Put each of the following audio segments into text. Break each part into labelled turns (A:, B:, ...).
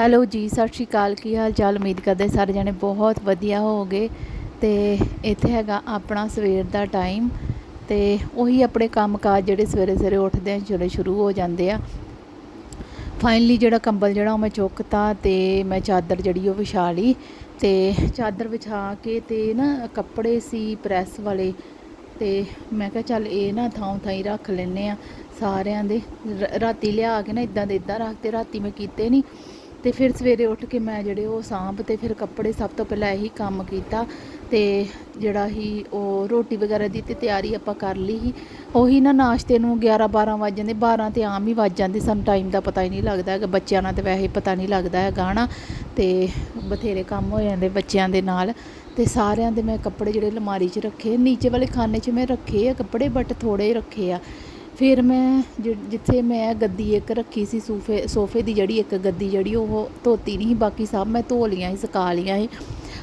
A: Hello ਜੀ, ਸਤਿ ਸ਼੍ਰੀ ਅਕਾਲ। ਕੀ ਹਾਲ ਚਾਲ? ਉਮੀਦ ਕਰਦੇ ਸਾਰੇ ਜਣੇ ਬਹੁਤ ਵਧੀਆ ਹੋਵੋਗੇ। ਤੇ ਇੱਥੇ ਹੈਗਾ ਆਪਣਾ ਸਵੇਰ ਦਾ ਟਾਈਮ ਤੇ ਉਹੀ ਆਪਣੇ ਕੰਮਕਾਜ ਜਿਹੜੇ ਸਵੇਰੇ ਸਵੇਰੇ ਉੱਠਦੇ ਆ ਜਿਹੜੇ ਸ਼ੁਰੂ ਹੋ ਜਾਂਦੇ ਆ। ਫਾਈਨਲੀ ਜਿਹੜਾ ਕੰਬਲ ਜਿਹੜਾ ਉਹ ਮੈਂ ਚੁੱਕਤਾ ਤੇ ਮੈਂ ਚਾਦਰ ਜਿਹੜੀ ਉਹ ਵਿਛਾ ਲਈ ਤੇ ਚਾਦਰ ਵਿਛਾ ਕੇ ਤੇ ਨਾ ਕੱਪੜੇ ਸੀ, ਪ੍ਰੈਸ ਵਾਲੇ ਤੇ ਮੈਂ ਕਿਹਾ ਚੱਲ ਇਹ ਨਾ ਥਾਂ ਥਾਂ ਹੀ ਰੱਖ ਲੈਨੇ ਆ ਸਾਰਿਆਂ ਦੇ। ਰ- ਰਾਤੀ ਲਿਆ ਕੇ ਨਾ ਇਦਾਂ ਦੇ ਇਦਾਂ ਰੱਖ ਤੇ ਰਾਤੀ ਮੈਂ ਕੀਤੇ ਨਹੀਂ ਤੇ ਫਿਰ ਸਵੇਰੇ ਉੱਠ ਕੇ ਮੈਂ ਜਿਹੜੇ ਉਹ ਸਾਂਭ ਤੇ ਫਿਰ ਕੱਪੜੇ ਸਭ ਤੋਂ ਪਹਿਲਾਂ ਇਹੀ ਕੰਮ ਕੀਤਾ ਤੇ ਜਿਹੜਾ ਹੀ ਉਹ ਰੋਟੀ ਵਗੈਰਾ ਦੀ ਤੇ ਤਿਆਰੀ ਆਪਾਂ ਕਰ ਲਈ ਸੀ। ਉਹੀ ਨਾ ਨਾਸ਼ਤੇ ਨੂੰ 11 12 ਵੱਜ ਜਾਂਦੇ 12 ਤੇ ਆਮ ਹੀ ਵੱਜ ਜਾਂਦੇ, ਸਾਨੂੰ ਟਾਈਮ ਦਾ ਪਤਾ ਹੀ ਨਹੀਂ ਲੱਗਦਾ ਹੈਗਾ, ਬੱਚਿਆਂ ਨਾਲ ਤੇ ਵੈਸੇ ਪਤਾ ਨਹੀਂ ਲੱਗਦਾ ਹੈਗਾ ਹਨਾ, ਤੇ ਬਥੇਰੇ ਕੰਮ ਹੋ ਜਾਂਦੇ ਬੱਚਿਆਂ ਦੇ ਨਾਲ। ਤੇ ਸਾਰਿਆਂ ਦੇ ਮੈਂ ਕੱਪੜੇ ਜਿਹੜੇ ਅਲਮਾਰੀ 'ਚ ਰੱਖੇ, ਨੀਚੇ ਵਾਲੇ ਖਾਨੇ 'ਚ ਮੈਂ ਰੱਖੇ ਆ ਕੱਪੜੇ ਬਟ ਥੋੜੇ ਰੱਖੇ ਆ। ਫਿਰ ਮੈਂ ਜਿੱਥੇ ਮੈਂ ਗੱਦੀ ਇੱਕ ਰੱਖੀ ਸੀ ਸੋਫੇ ਸੋਫੇ ਦੀ ਜਿਹੜੀ ਇੱਕ ਗੱਦੀ ਜਿਹੜੀ ਉਹ ਧੋਤੀ ਨਹੀਂ ਸੀ, ਬਾਕੀ ਸਭ ਮੈਂ ਧੋ ਲੀਆਂ ਸੀ ਸੁਕਾ ਲੀਆਂ ਸੀ।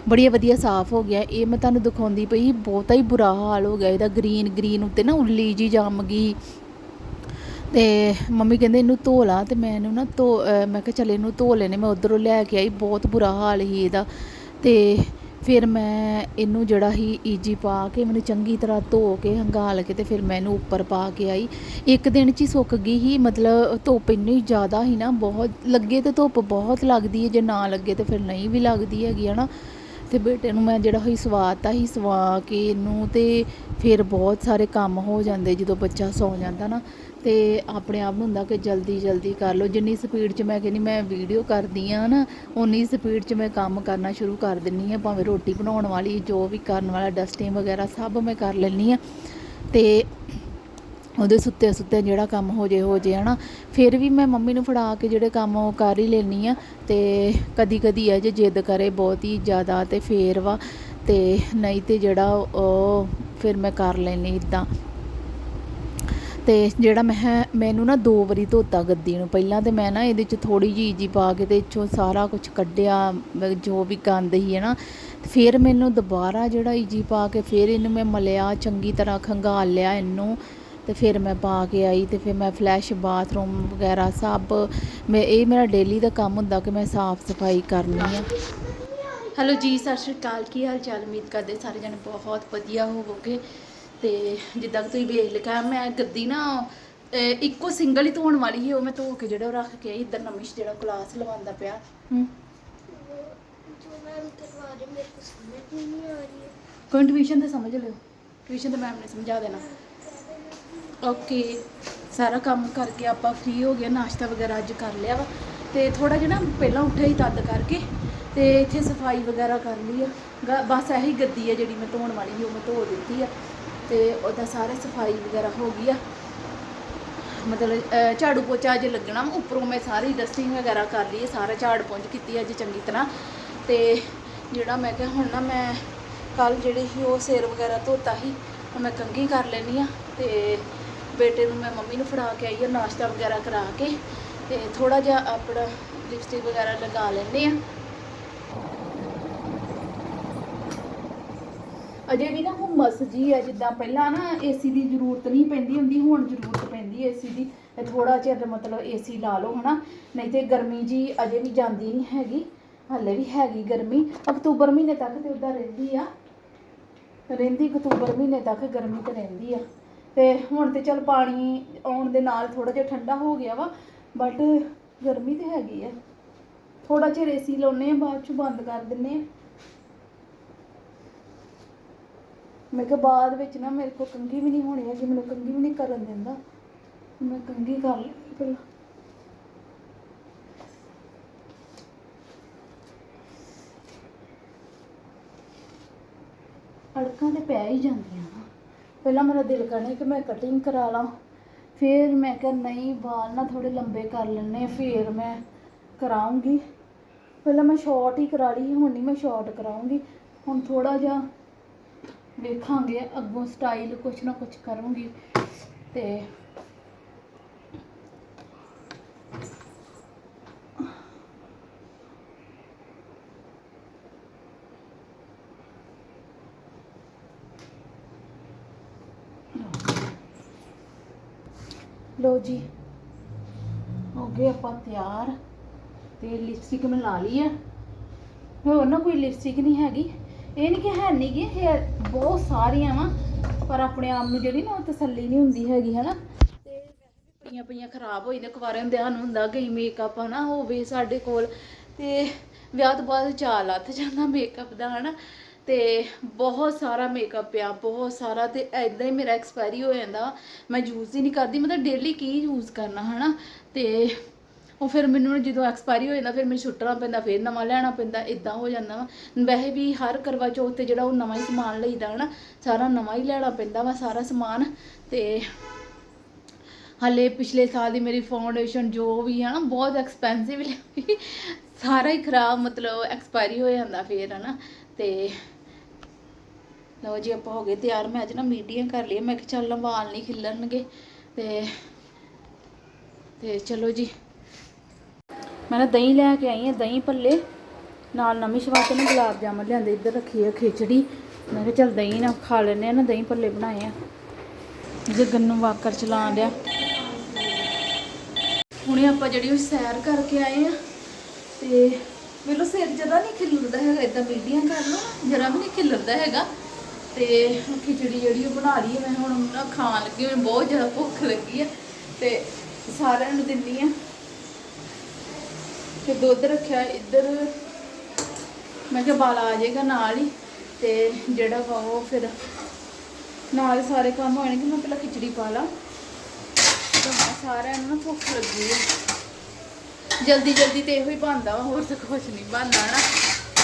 A: ਬੜੀ ਵਧੀਆ ਸਾਫ਼ ਹੋ ਗਿਆ। ਇਹ ਮੈਂ ਤੁਹਾਨੂੰ ਦਿਖਾਉਂਦੀ ਪਈ ਸੀ, ਬਹੁਤਾ ਹੀ ਬੁਰਾ ਹਾਲ ਹੋ ਗਿਆ। ਇਹਦਾ ਗ੍ਰੀਨ ਗ੍ਰੀਨ ਉੱਤੇ ਨਾ ਉੱਲੀ ਜੀ ਜੰਮ ਗਈ ਤੇ ਮੰਮੀ ਕਹਿੰਦੇ ਇਹਨੂੰ ਧੋ ਲਾ ਤੇ ਮੈਂ ਇਹਨੂੰ ਨਾ ਧੋ ਮੈਂ ਕਿਹਾ ਚੱਲ ਇਹਨੂੰ ਧੋ ਲੈਨੇ ਮੈਂ ਉਧਰੋਂ ਲੈ ਕੇ ਆਈ ਬਹੁਤ ਬੁਰਾ ਹਾਲ ਸੀ ਇਹਦਾ। ਤੇ ਫਿਰ ਮੈਂ ਇਹਨੂੰ ਜਿਹੜਾ ਹੀ ਈਜੀ ਪਾ ਕੇ ਮੈਨੂੰ ਚੰਗੀ ਤਰ੍ਹਾਂ ਧੋ ਕੇ ਹੰਗਾਲ ਕੇ ਤੇ ਫਿਰ ਮੈਂ ਇਹਨੂੰ ਉੱਪਰ ਪਾ ਕੇ ਆਈ। ਇੱਕ ਦਿਨ 'ਚ ਹੀ ਸੁੱਕ ਗਈ ਸੀ ਮਤਲਬ ਧੁੱਪ ਇੰਨੀ ਜ਼ਿਆਦਾ ਸੀ ਨਾ, ਬਹੁਤ, ਲੱਗੇ ਤੇ ਧੁੱਪ ਬਹੁਤ ਲੱਗਦੀ ਹੈ ਜੇ ਨਾ ਲੱਗੇ ਤੇ ਫਿਰ ਨਹੀਂ ਵੀ ਲੱਗਦੀ ਹੈਗੀ, ਹਨਾ? ਤੇ ਬੇਟੇ ਨੂੰ ਮੈਂ ਜਿਹੜਾ ਹੋਈ ਸਵਾਤਾ ਹੀ ਸਵਾ ਕੇ ਇਹਨੂੰ ਤੇ ਫਿਰ ਬਹੁਤ ਸਾਰੇ ਕੰਮ ਹੋ ਜਾਂਦੇ ਜਦੋਂ ਬੱਚਾ ਸੌ ਜਾਂਦਾ ਨਾ। ਤੇ ਆਪਣੇ ਆਪ ਨੂੰ ਹੁੰਦਾ ਕਿ ਜਲਦੀ ਜਲਦੀ ਕਰ ਲਓ। ਜਿੰਨੀ ਸਪੀਡ 'ਚ ਮੈਂ ਕਹਿੰਦੀ ਮੈਂ ਵੀਡੀਓ ਕਰਦੀ ਆ ਨਾ ਉਨੀ ਸਪੀਡ 'ਚ ਮੈਂ ਕੰਮ ਕਰਨਾ ਸ਼ੁਰੂ ਕਰ ਦਿੰਨੀ ਆ ਭਾਵੇਂ ਰੋਟੀ ਬਣਾਉਣ ਵਾਲੀ, ਜੋ ਵੀ ਕਰਨ ਵਾਲਾ ਡਸਟਿੰਗ ਵਗੈਰਾ ਸਭ ਮੈਂ ਕਰ ਲੈਂਦੀ ਆ ਤੇ ਉਹਦੇ ਸੁੱਤੇ ਸੁੱਤੇ ਜਿਹੜਾ ਕੰਮ ਹੋ ਜੇ ਹੋ ਜੇ, ਹਨਾ। ਫਿਰ ਵੀ ਮੈਂ ਮੰਮੀ ਨੂੰ ਫੜਾ ਕੇ ਜਿਹੜੇ ਕੰਮ ਉਹ ਕਰ ਹੀ ਲੈਣੀ ਆ ਤੇ ਕਦੀ ਕਦੀ ਹੈ ਜੇ ਜਿੱਦ ਕਰੇ ਬਹੁਤ ਹੀ ਜ਼ਿਆਦਾ ਤੇ ਫੇਰ ਵਾ ਤੇ ਨਹੀਂ ਤੇ ਜਿਹੜਾ ਉਹ ਫਿਰ ਮੈਂ ਕਰ ਲੈਣੀ ਇਦਾਂ ਤੇ ਜਿਹੜਾ ਮੈਂ ਮੈਨੂੰ ਨਾ ਦੋ ਵਾਰੀ ਧੋਤਾ ਗੱਦੀ ਨੂੰ। ਪਹਿਲਾਂ ਤੇ ਮੈਂ ਨਾ ਇਹਦੇ ਚ ਥੋੜੀ ਜਿਹੀ ਜੀ ਪਾ ਕੇ ਤੇ ਇੱਥੋਂ ਸਾਰਾ ਕੁਝ ਕੱਢਿਆ ਜੋ ਵੀ ਗੰਦ ਸੀ ਹੈ ਨਾ। ਫਿਰ ਮੈਨੂੰ ਦੁਬਾਰਾ ਜਿਹੜਾ ਈਜੀ ਪਾ ਕੇ ਫਿਰ ਇਹਨੂੰ ਮੈਂ ਮਲਿਆ, ਚੰਗੀ ਤਰ੍ਹਾਂ ਖੰਗਾਲ ਲਿਆ ਇਹਨੂੰ। ਤੇ ਫਿਰ ਮੈਂ ਪਾ ਕੇ ਆਈ ਤੇ ਫਿਰ ਮੈਂ ਫਲੈਸ਼ ਬਾਥਰੂਮ ਵਗੈਰਾ ਸਭ ਮੈਂ ਇਹ ਮੇਰਾ ਡੇਲੀ ਦਾ ਕੰਮ ਹੁੰਦਾ ਕਿ ਮੈਂ ਸਾਫ਼ ਸਫ਼ਾਈ ਕਰਨੀ ਆ ਹੈਲੋ ਜੀ ਸਤਿ ਸ਼੍ਰੀ ਅਕਾਲ। ਕੀ ਹਾਲ ਚਾਲ? ਉਮੀਦ ਕਰਦੇ ਸਾਰੇ ਜਣੇ ਬਹੁਤ ਵਧੀਆ ਹੋਵੋਗੇ। ਤੇ ਜਿੱਦਾਂ ਕਿ ਤੁਸੀਂ ਵੇਖ ਲਿਆ ਮੈਂ ਗੱਦੀ ਨਾ ਇੱਕੋ ਸਿੰਗਲ ਹੀ ਧੋਣ ਵਾਲੀ ਸੀ ਉਹ ਮੈਂ ਧੋ ਕੇ ਜਿਹੜਾ ਰੱਖ ਕੇ ਇੱਧਰ ਨਮਿਸ਼ ਜਿਹੜਾ ਕਲਾਸ ਲਵਾਉਂਦਾ ਪਿਆ। ਹੂੰ। ਕੋਈ ਟਿਊਸ਼ਨ ਤੇ ਸਮਝ ਲਿਓ। ਟਿਊਸ਼ਨ ਤੇ ਮੈਮ ਨੇ ਸਮਝਾ ਦੇਣਾ। ਓਕੇ, ਸਾਰਾ ਕੰਮ ਕਰਕੇ ਆਪਾਂ ਫ੍ਰੀ ਹੋ ਗਏ, ਨਾਸ਼ਤਾ ਵਗੈਰਾ ਅੱਜ ਕਰ ਲਿਆ ਵਾ। ਤੇ ਥੋੜਾ ਜਿਹਾ ਨਾ ਪਹਿਲਾਂ ਉੱਠਿਆ ਹੀ ਤਦ ਕਰਕੇ, ਤੇ ਇੱਥੇ ਸਫ਼ਾਈ ਵਗੈਰਾ ਕਰ ਲਈ ਆ। ਗ- ਬਸ ਇਹੀ ਗੱਦੀ ਆ ਜਿਹੜੀ ਮੈਂ ਧੋਣ ਵਾਲੀ ਸੀ, ਉਹ ਮੈਂ ਧੋ ਦਿੱਤੀ ਆ। ਤੇ ਉਹਦਾ ਸਾਰੇ ਸਫ਼ਾਈ ਵਗੈਰਾ ਹੋ ਗਈ ਆ। ਮਤਲਬ ਝਾੜੂ ਪੋਚਾ ਅੱਜ ਲੱਗਣਾ ਉੱਪਰੋਂ ਮੈਂ ਸਾਰੀ ਡਸਟਿੰਗ ਵਗੈਰਾ ਕਰ ਲਈ ਹੈ ਸਾਰਾ ਝਾੜ ਪੋਂਝ ਕੀਤੀ ਅੱਜ ਚੰਗੀ ਤਰ੍ਹਾਂ। ਤੇ ਜਿਹੜਾ ਮੈਂ ਕਿਹਾ ਹੁਣ ਨਾ ਮੈਂ ਕੱਲ ਜਿਹੜੇ ਸੀ, ਉਹ ਸਿਰ ਵਗੈਰਾ ਧੋਤਾ ਸੀ, ਉਹ ਮੈਂ ਕੰਘੀ ਕਰ ਲੈਣੀ ਆ, ਤੇ ਬੇਟੇ ਨੂੰ ਮੈਂ ਮੰਮੀ ਨੂੰ ਫੜਾ ਕੇ ਆਈ ਆ ਨਾਸ਼ਤਾ ਵਗੈਰਾ ਕਰਾ ਕੇ ਤੇ ਥੋੜਾ ਜਿਹਾ ਆਪਣਾ ਲਿਪਸਟਿਕ ਵਗੈਰਾ ਲਗਾ ਲੈਂਦੇ ਆ ਅਜੇ ਵੀ ਨਾ ਹੁਮਸ ਜੀ ਆ ਜਿੱਦਾਂ ਪਹਿਲਾਂ ਨਾ ਏਸੀ ਦੀ ਜ਼ਰੂਰਤ ਨਹੀਂ ਪੈਂਦੀ ਹੁੰਦੀ, ਹੁਣ ਜ਼ਰੂਰਤ ਪੈਂਦੀ ਏਸੀ ਦੀ। ਥੋੜਾ ਚਿਰ ਮਤਲਬ ਏਸੀ ਲਾ ਲਓ ਹਨਾ, ਨਹੀਂ ਤੇ ਗਰਮੀ ਜੀ ਅਜੇ ਵੀ ਜਾਂਦੀ ਨਹੀਂ ਹੈਗੀ, ਹਾਲੇ ਵੀ ਹੈਗੀ ਗਰਮੀ। ਅਕਤੂਬਰ ਮਹੀਨੇ ਤੱਕ ਤੇ ਉਦਾਂ ਰਹਿੰਦੀ ਆ। ਰਹਿੰਦੀ ਅਕਤੂਬਰ ਮਹੀਨੇ ਤੱਕ ਗਰਮੀ ਤੇ ਰਹਿੰਦੀ ਆ। ਤੇ ਹੁਣ ਤੇ ਚਲ ਪਾਣੀ ਆਉਣ ਦੇ ਨਾਲ ਥੋੜਾ ਜਿਹਾ ਠੰਡਾ ਹੋ ਗਿਆ ਵਾ ਬਟ ਗਰਮੀ ਤੇ ਹੈਗੀ ਆ। ਥੋੜਾ ਚਿਰ ਏਸੀ ਲਾਉਨੇ ਆ, ਬਾਅਦ ਚ ਬੰਦ ਕਰ ਦਿੰਨੇ ਆ। ਮੈਂ ਕਿਹਾ ਬਾਅਦ ਵਿੱਚ ਨਾ ਮੇਰੇ ਕੋਲ ਕੰਘੀ ਵੀ ਨਹੀਂ ਹੋਣੀ ਹੈਗੀ, ਮੈਨੂੰ ਕੰਘੀ ਵੀ ਨਹੀਂ ਕਰਨ ਦਿੰਦਾ। ਮੈਂ ਕੰਘੀ ਕਰ ਲਈ ਪਹਿਲਾਂ। ਅੜਕਾਂ ਤੇ ਪੈ ਹੀ ਜਾਂਦੀਆਂ। ਪਹਿਲਾਂ ਮੇਰਾ ਦਿਲ ਕਰਨਾ ਕਿ ਮੈਂ ਕਟਿੰਗ ਕਰਾ ਲਾਂ। ਫਿਰ ਮੈਂ ਕਿਹਾ, ਨਹੀਂ, ਵਾਲ ਨਾ ਥੋੜੇ ਲੰਬੇ ਕਰ ਲੈਣੇ ਫਿਰ ਮੈਂ ਕਰਾਉਂਗੀ। ਪਹਿਲਾਂ ਮੈਂ ਸ਼ਾਰਟ ਹੀ ਕਰਾ ਲਈ, ਹੁਣ ਨਹੀਂ ਮੈਂ ਸ਼ਾਰਟ ਕਰਾਉਂਗੀ। ਹੁਣ ਥੋੜਾ ਜਿਹਾ ਵੇਖਾਂਗੇ, ਅੱਗੋਂ ਸਟਾਈਲ ਕੁਛ ਨਾ ਕੁਛ ਕਰੂੰਗੀ ਤੇ ਲੋ ਜੀ। ਹੋ ਗਏ ਆਪਾਂ ਤਿਆਰ। ਤੇ ਲਿਪਸਟਿਕ ਮੈਂ ਲਾ ਲਈ ਆ। ਹੋਰ ਨਾ ਕੋਈ ਲਿਪਸਟਿਕ ਨਹੀਂ ਹੈਗੀ। ਇਹ ਨਹੀਂ ਕਿ ਹੈ ਨਹੀਂ ਗੀ ਹੇਅਰ ਬਹੁਤ ਸਾਰੀਆਂ ਵਾ, ਪਰ ਆਪਣੇ ਆਪ ਨੂੰ ਜਿਹੜੀ ਨਾ ਉਹ ਤਸੱਲੀ ਨਹੀਂ ਹੁੰਦੀ ਹੈਗੀ, ਹਨਾ? ਤੇ ਪਈਆਂ ਪਈਆਂ ਖਰਾਬ ਹੋਈ ਨੇ, ਕੁਵਾਰੇ ਹੁੰਦੇ ਸਾਨੂੰ ਹੁੰਦਾ ਗਈ ਮੇਕਅਪ ਹਨਾ ਹੋਵੇ ਸਾਡੇ ਕੋਲ। ਤੇ ਵਿਆਹ ਤੋਂ ਬਾਅਦ ਚਾਲ ਲੱਥ ਜਾਂਦਾ ਮੇਕਅਪ ਦਾ, ਹਨਾ? ਤੇ ਬਹੁਤ ਸਾਰਾ ਮੇਕਅਪ ਆ, ਬਹੁਤ ਸਾਰਾ ਤੇ ਐਦਾਂ ਹੀ ਮੇਰਾ ਐਕਸਪਾਇਰੀ ਹੋ ਜਾਂਦਾ। ਵਾ। ਮੈਂ ਯੂਜ਼ ਹੀ ਨਹੀਂ ਕਰਦੀ, ਮਤਲਬ ਡੇਲੀ ਕੀ ਯੂਜ਼ ਕਰਨਾ, ਹਨਾ? ਤੇ ਉਹ ਫਿਰ ਮੈਨੂੰ ਜਦੋਂ ਐਕਸਪਾਇਰੀ ਹੋ ਜਾਂਦਾ, ਫਿਰ ਮੈਨੂੰ ਛੁੱਟਣਾ ਪੈਂਦਾ, ਫਿਰ ਨਵਾਂ ਲੈਣਾ ਪੈਂਦਾ ਇਦਾਂ ਹੋ ਜਾਂਦਾ ਵਾ। ਵੈਸੇ ਵੀ ਹਰ ਕਰਵਾ ਚੌਥ ਤੇ ਜਿਹੜਾ ਉਹ ਨਵਾਂ ਹੀ ਸਮਾਨ ਲਈਦਾ, ਹਨਾ? ਸਾਰਾ ਨਵਾਂ ਹੀ ਲੈਣਾ ਪੈਂਦਾ ਵਾ, ਸਾਰਾ ਸਮਾਨ। ਤੇ ਹਾਲੇ ਪਿਛਲੇ ਸਾਲ ਦੀ ਮੇਰੀ ਫਾਊਂਡੇਸ਼ਨ ਜੋ ਵੀ ਹੈ ਨਾ ਬਹੁਤ ਐਕਸਪੈਂਸਿਵ ਲਈ ਸਾਰਾ ਹੀ ਖਰਾਬ, ਮਤਲਬ ਐਕਸਪਾਇਰੀ ਹੋ ਜਾਂਦਾ ਫੇਰ, ਹਨਾ? ਤੇ ਲਓ ਜੀ, ਆਪਾਂ ਹੋ ਗਏ ਤਿਆਰ। ਮੈਂ ਅੱਜ ਨਾ ਮੀਡੀਆਂ ਕਰ ਲਈ ਮੈਂ ਕਿਹਾ ਚੱਲ ਨਾ ਵਾਲ ਨਹੀਂ ਖਿੱਲਣਗੇ ਤੇ ਤੇ ਚਲੋ ਜੀ। ਮੈਂ ਨਾ ਦਹੀਂ ਲੈ ਕੇ ਆਈ ਹਾਂ, ਦਹੀਂ ਭੱਲੇ। ਨਾਲ ਨਵੀਂ ਸ਼ਵਾਤ ਨੇ ਗੁਲਾਬ ਜਾਮਨ ਲਿਆਂਦੇ, ਇੱਧਰ ਰੱਖੀ ਹੈ ਖਿਚੜੀ। ਮੈਂ ਕਿਹਾ ਚੱਲ ਦਹੀਂ ਨਾਲ ਖਾ ਲੈਨੇ ਆ ਨਾ, ਦਹੀਂ ਭੱਲੇ ਬਣਾਏ ਆ। ਜੇ ਨੂੰ ਵਾਕਰ ਚਲਾਉਣ ਡਿਆ। ਹੁਣੇ ਆਪਾਂ ਜਿਹੜੀ ਉਹ ਸੈਰ ਕਰਕੇ ਆਏ ਆ ਤੇ ਮੈਨੂੰ ਸਿਰ ਜਦਾ ਨਹੀਂ ਖਿਲਰਦਾ ਹੈਗਾ ਇਦਾਂ ਮੀਡੀਆਂ ਕਰ ਲਓ, ਜਰਾ ਵੀ ਨਹੀਂ ਖਿਲਰਦਾ ਹੈਗਾ। ਤੇ ਖਿਚੜੀ ਜਿਹੜੀ ਉਹ ਬਣਾ ਲਈ ਹੈ, ਮੈਂ ਹੁਣ ਨਾ ਖਾਣ ਲੱਗੀ ਮੈਨੂੰ ਬਹੁਤ ਜ਼ਿਆਦਾ ਭੁੱਖ ਲੱਗੀ ਹੈ ਤੇ ਸਾਰਿਆਂ ਨੂੰ ਦਿੰਨੀ ਆ ਤੇ ਦੁੱਧ ਰੱਖਿਆ ਇੱਧਰ, ਮੈਂ ਕਿਹਾ ਬਾਲਾ ਆ ਜਾਏਗਾ ਨਾਲ ਹੀ ਤੇ ਜਿਹੜਾ ਵਾ ਉਹ ਫਿਰ ਨਾਲ ਸਾਰੇ ਕੰਮ ਹੋਣਗੇ ਮੈਂ ਪਹਿਲਾਂ ਖਿਚੜੀ ਪਾ ਲਾਂ। ਸਾਰਿਆਂ ਨੂੰ ਨਾ ਭੁੱਖ ਲੱਗੀ ਹੈ। ਜਲਦੀ ਜਲਦੀ ਤੇ ਇਹੋ ਹੀ ਬਣਦਾ ਵਾ, ਹੋਰ ਤਾਂ ਕੁਝ ਨਹੀਂ ਬਣਦਾ ਨਾ।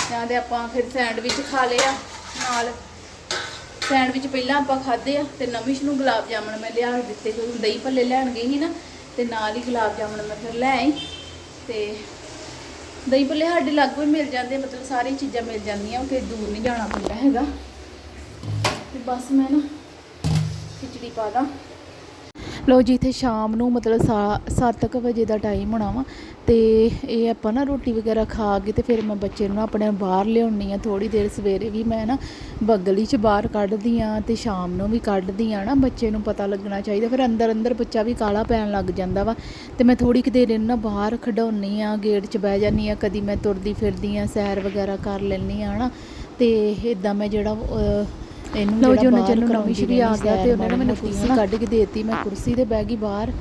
A: ਜਾਂ ਤੇ ਆਪਾਂ ਫਿਰ ਸੈਂਡਵਿਚ ਖਾ ਲਿਆ ਨਾਲ। ਸੈਂਡਵਿਚ ਪਹਿਲਾਂ ਆਪਾਂ ਖਾਦੇ ਆ ਤੇ ਨਵਿਸ਼ ਨੂੰ ਗੁਲਾਬ ਜਾਮਣ ਮੈਂ ਲਿਆ ਕੇ ਦਿੱਤੇ ਕਿਉਂਕਿ ਦਹੀਂ ਭੱਲੇ ਲੈਣ ਗਈ ਸੀ ਨਾ, ਤੇ ਨਾਲ ਹੀ ਗੁਲਾਬ ਜਾਮਣ ਮੈਂ ਫਿਰ ਲੈ ਆਈ। ਤੇ ਦਹੀਂ ਭੱਲੇ ਸਾਡੇ ਲਾਗੋਂ ਹੀ ਮਿਲ ਜਾਂਦੇ ਮਤਲਬ ਸਾਰੀਆਂ ਚੀਜ਼ਾਂ ਮਿਲ ਜਾਂਦੀਆਂ ਕਿ ਦੂਰ ਨਹੀਂ ਜਾਣਾ ਪੈਂਦਾ ਹੈਗਾ। ਤੇ ਬਸ ਮੈਂ ਨਾ ਖਿਚੜੀ ਪਾ ਦਾਂ। ਲੋ ਜੀ, ਇੱਥੇ ਸ਼ਾਮ ਨੂੰ ਮਤਲਬ 7:00 ਵਜੇ ਦਾ ਟਾਈਮ ਹੋਣਾ ਵਾ ਤੇ ਇਹ ਆਪਾਂ ਨਾ ਰੋਟੀ ਵਗੈਰਾ ਖਾ ਕੇ ਤੇ ਫਿਰ ਮੈਂ ਬੱਚੇ ਨੂੰ ਨਾ ਆਪਣੇ ਬਾਹਰ ਲਿਆਉਣੀ ਆ। ਥੋੜੀ ਦੇਰ ਸਵੇਰੇ ਵੀ ਮੈਂ ਨਾ ਬਗਲੀ 'ਚ ਬਾਹਰ ਕੱਢਦੀ ਆ ਤੇ ਸ਼ਾਮ ਨੂੰ ਵੀ ਕੱਢਦੀ ਆ ਨਾ। ਬੱਚੇ ਨੂੰ ਪਤਾ ਲੱਗਣਾ ਚਾਹੀਦਾ, ਫਿਰ ਅੰਦਰ ਅੰਦਰ ਬੱਚਾ ਵੀ ਕਾਲਾ ਪੈਣ ਲੱਗ ਜਾਂਦਾ ਵਾ ਤੇ ਮੈਂ ਥੋੜੀ ਕੁ ਦੇਰ ਇਹਨੂੰ ਨਾ ਬਾਹਰ ਖਡਾਉਣੀ ਆ ਗੇਟ 'ਚ ਬਹਿ ਜਾਂਦੀ ਆ, ਕਦੀ ਮੈਂ ਤੁਰਦੀ ਫਿਰਦੀ ਆ, ਸੈਰ ਵਗੈਰਾ ਕਰ ਲੈਂਦੀ ਆ ਹਨਾ। ਤੇ ਇਦਾਂ ਮੈਂ ਜਿਹੜਾ ਇਹਨੂੰ
B: ਜੀ ਉਹਨਾਂ
A: ਚਲੋ
B: ਨਵੀਂ ਸ਼੍ਰੀ ਆ ਗਿਆ ਤੇ ਉਹਨਾਂ ਨੇ ਮੈਨੂੰ ਕੁਰਸੀ
A: ਕੱਢ ਕੇ ਦੇਤੀ ਮੈਂ ਕੁਰਸੀ ਤੇ ਬਹਿ ਗਈ ਬਾਹਰ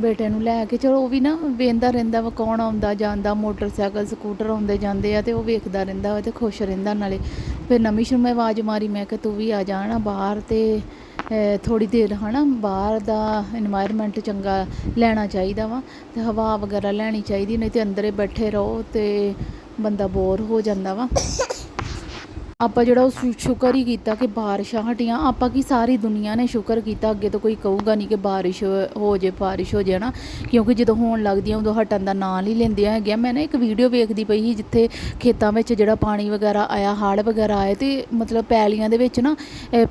A: ਬੇਟੇ ਨੂੰ ਲੈ ਕੇ ਚਲੋ ਉਹ ਵੀ ਨਾ ਵੇਂਦਾ ਰਹਿੰਦਾ ਵਾ ਕੌਣ ਆਉਂਦਾ ਜਾਂਦਾ ਮੋਟਰਸਾਈਕਲ ਸਕੂਟਰ ਆਉਂਦੇ ਜਾਂਦੇ ਆ ਤੇ ਉਹ ਵੇਖਦਾ ਰਹਿੰਦਾ ਵਾ ਤੇ ਖੁਸ਼ ਰਹਿੰਦਾ ਨਾਲੇ। ਫਿਰ ਨਵੀਂ ਸ਼ਰਮ ਮੈਂ ਆਵਾਜ਼ ਮਾਰੀ ਮੈਂ ਕਿਹਾ ਤੂੰ ਵੀ ਆ ਜਾਣਾ ਬਾਹਰ ਤੇ ਥੋੜੀ ਦੇਰ ਹਨਾ ਬਾਹਰ ਦਾ এনवायरमेंट ਚੰਗਾ ਲੈਣਾ ਚਾਹੀਦਾ ਵਾ ਤੇ ਹਵਾ ਵਗੈਰਾ ਲੈਣੀ ਚਾਹੀਦੀ ਨਹੀਂ ਤੇ ਅੰਦਰੇ ਬੈਠੇ ਰਹੋ ਤੇ ਬੰਦਾ ਬੋਰ ਹੋ ਜਾਂਦਾ ਵਾ। ਆਪਾਂ ਜਿਹੜਾ ਉਹ ਸ਼ੁਕਰ ਹੀ ਕੀਤਾ ਕਿ ਬਾਰਿਸ਼ਾਂ ਹਟੀਆਂ। ਆਪਾਂ ਕੀ ਸਾਰੀ ਦੁਨੀਆ ਨੇ ਸ਼ੁਕਰ ਕੀਤਾ, ਅੱਗੇ ਤੋਂ ਕੋਈ ਕਹੂਗਾ ਨਹੀਂ ਕਿ ਬਾਰਿਸ਼ ਹੋ ਜੇ, ਬਾਰਿਸ਼ ਹੋ ਜੇ ਨਾ ਕਿਉਂਕਿ ਜਦੋਂ ਹੋਣ ਲੱਗਦੀਆਂ, ਉਦੋਂ ਹਟਣ ਦਾ ਨਾਂ ਨਹੀਂ ਲੈਂਦੀਆਂ ਹੈਗੀਆਂ। ਮੈਂ ਨਾ ਇੱਕ ਵੀਡੀਓ ਵੇਖਦੀ ਪਈ ਸੀ ਜਿੱਥੇ ਖੇਤਾਂ ਵਿੱਚ ਜਿਹੜਾ ਪਾਣੀ ਵਗੈਰਾ ਆਇਆ, ਹੜ੍ਹ ਵਗੈਰਾ ਆਏ ਤੇ ਮਤਲਬ ਪੈਲੀਆਂ ਦੇ ਵਿੱਚ ਨਾ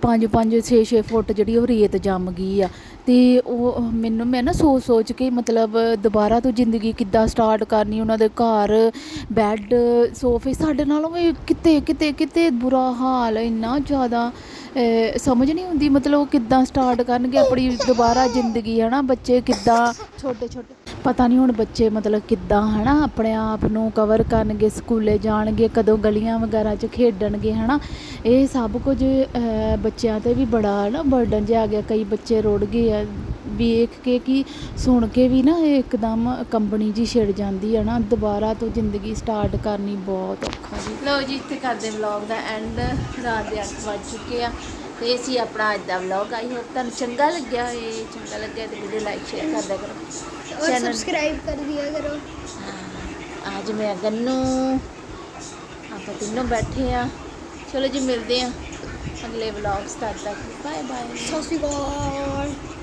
A: 5 5 6 6 ਫੁੱਟ ਜਿਹੜੀ ਉਹ ਰੇਤ ਜੰਮ ਗਈ ਆ। ਅਤੇ ਉਹ ਮੈਨੂੰ, ਮੈਂ ਨਾ ਸੋਚ ਸੋਚ ਕੇ ਮਤਲਬ ਦੁਬਾਰਾ ਤੋਂ ਜ਼ਿੰਦਗੀ ਕਿੱਦਾਂ ਸਟਾਰਟ ਕਰਨੀ, ਉਹਨਾਂ ਦੇ ਘਰ ਬੈੱਡ ਸੋਫੇ ਸਾਡੇ ਨਾਲੋਂ ਵੀ ਕਿਤੇ ਕਿਤੇ ਕਿਤੇ ਬੁਰਾ ਹਾਲ ਇੰਨਾ ਜ਼ਿਆਦਾ ਸਮਝ ਨਹੀਂ ਹੁੰਦੀ ਮਤਲਬ ਉਹ ਕਿੱਦਾਂ ਸਟਾਰਟ ਕਰਨਗੇ, ਆਪਣੀ ਦੁਬਾਰਾ ਜ਼ਿੰਦਗੀ ਹੈ ਨਾ ਬੱਚੇ ਕਿੱਦਾਂ, ਛੋਟੇ ਛੋਟੇ। ਪਤਾ ਨਹੀਂ ਹੁਣ ਬੱਚੇ ਮਤਲਬ ਕਿੱਦਾਂ, ਹਨਾ, ਆਪਣੇ ਆਪ ਨੂੰ ਕਵਰ ਕਰਨਗੇ, ਸਕੂਲੇ ਜਾਣਗੇ, ਕਦੋਂ ਗਲੀਆਂ ਵਗੈਰਾ 'ਚ ਖੇਡਣਗੇ, ਹਨਾ। ਇਹ ਸਭ ਕੁਝ ਬੱਚਿਆਂ ਤੇ ਵੀ ਬੜਾ ਨਾ ਬਰਡਨ ਜਿਹਾ ਆ ਗਿਆ। ਕਈ ਬੱਚੇ ਰੁੜ ਗਏ ਆ, ਵੇਖ ਕੇ ਕਿ ਸੁਣ ਕੇ ਵੀ ਨਾ ਇਹ ਇੱਕਦਮ ਕੰਬਣੀ ਜੀ ਛਿੜ ਜਾਂਦੀ ਹੈ ਨਾ ਦੁਬਾਰਾ ਤੋਂ ਜ਼ਿੰਦਗੀ ਸਟਾਰਟ ਕਰਨੀ ਬਹੁਤ ਔਖਾ ਜੀ। ਲਓ ਜੀ, ਇੱਥੇ ਕਰਦੇ ਵਲੌਗ ਦਾ ਐਂਡ ਰਾਤ ਦੇ 8 ਵੱਜ ਚੁੱਕੇ ਆ। ਤੇ ਇਹ ਸੀ ਆਪਣਾ ਅੱਜ ਦਾ ਵਲੌਗ ਆਈ ਹੋਪ ਤੁਹਾਨੂੰ ਚੰਗਾ ਲੱਗਿਆ ਹੋਏ ਚੰਗਾ ਲੱਗਿਆ ਤੇ ਵੀਡੀਓ ਲਾਈਕ ਸ਼ੇਅਰ ਕਰ ਦਿਆ ਕਰੋ
C: और
A: ਚੈਨਲ
C: सब्सक्राइब कर दिया करो
A: ਅੱਜ ਮੈਂ ਗੰਨੂ ਆਪਾਂ ਤਿੰਨੋਂ ਬੈਠੇ ਆ ਚਲੋ ਜੀ ਮਿਲਦੇ ਆ ਅਗਲੇ ਵਲੌਗਸ ਤਦ ਤੱਕ ਬਾਏ ਬਾਏ
C: सत श्री अकाल